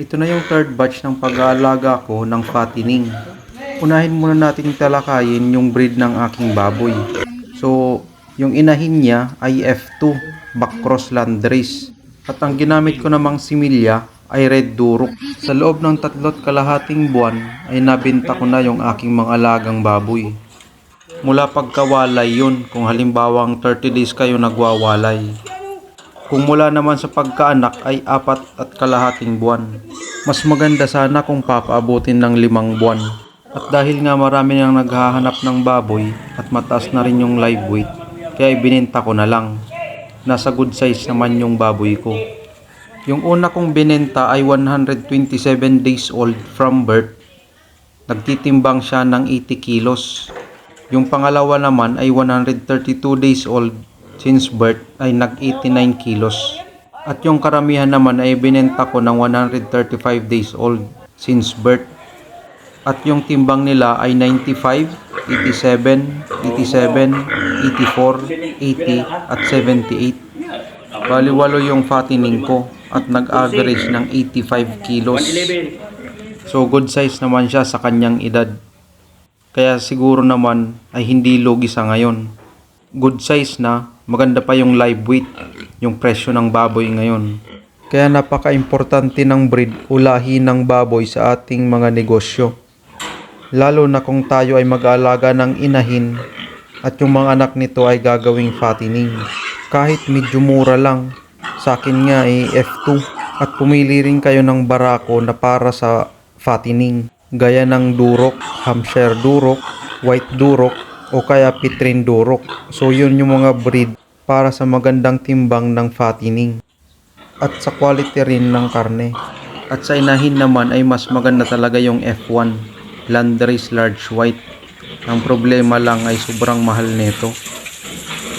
Ito na yung third batch ng pag-aalaga ko ng fattening. Unahin muna natin talakayin yung breed ng aking baboy. So, yung inahin niya ay F2, Backcross Landrace. At ang ginamit ko namang similya ay Red Durok. Sa loob ng tatlot kalahating buwan ay nabenta ko na yung aking mga alagang baboy. Mula pagkawalay yun kung halimbawang 30 days kayo nagwawalay. Kung mula naman sa pagkaanak ay apat at kalahating buwan. Mas maganda sana kung papaabutin ng limang buwan. At dahil nga marami nang naghahanap ng baboy at mataas na rin yung live weight, kaya ibinenta ko na lang. Nasa good size naman yung baboy ko. Yung una kong binenta ay 127 days old from birth. Nagtitimbang siya ng 80 kilos. Yung pangalawa naman ay 132 days old since birth ay nag-89 kilos. At yung karamihan naman ay binenta ko ng 135 days old since birth. At yung timbang nila ay 95, 87, 87, 84, 80 at 78. Baliwalo yung fattening ko at nag-average ng 85 kilos. So good size naman siya sa kanyang edad. Kaya siguro naman ay hindi lugi sa ngayon. Good size na, maganda pa yung live weight, yung presyo ng baboy ngayon. Kaya napaka-importante ng breed o lahi ng baboy sa ating mga negosyo. Lalo na kung tayo ay mag-aalaga ng inahin at yung mga anak nito ay gagawing fattening. Kahit medyo mura lang, sa akin nga ay F2 at pumili rin kayo ng barako na para sa fattening gaya ng durok, Hampshire durok, white durok o kaya pitrin durok. So yun yung mga breed para sa magandang timbang ng fattening at sa quality rin ng karne. At sa inahin naman ay mas maganda talaga yung F1, Landrace Large White. Ang problema lang ay sobrang mahal nito.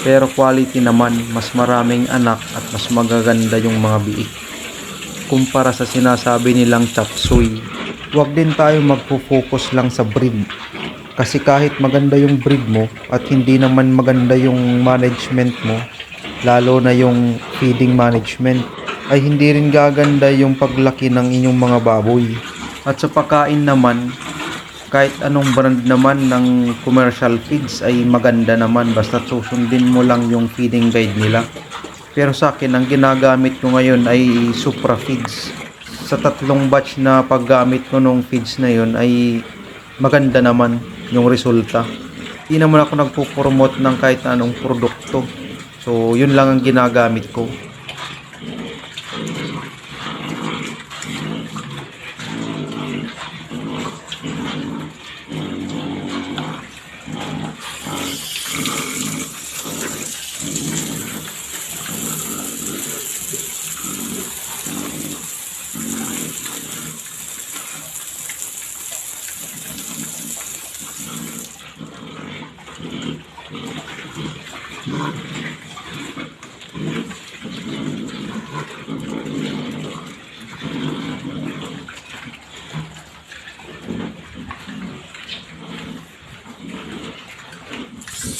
Pero quality naman, mas maraming anak at mas magaganda yung mga biik. Kumpara sa sinasabi nilang chop suey. Huwag din tayo magpo-focus lang sa breed. Kasi kahit maganda yung breed mo at hindi naman maganda yung management mo, lalo na yung feeding management, ay hindi rin gaganda yung paglaki ng inyong mga baboy. At sa pagkain naman, kahit anong brand naman ng commercial feeds ay maganda naman basta susundin mo lang yung feeding guide nila. Pero sa akin, ang ginagamit ko ngayon ay Supra Feeds. Sa tatlong batch na paggamit ko nung feeds na yun ay maganda naman yung resulta. Hindi naman ako nagpo-promote ng kahit anong produkto. So, yun lang ang ginagamit ko.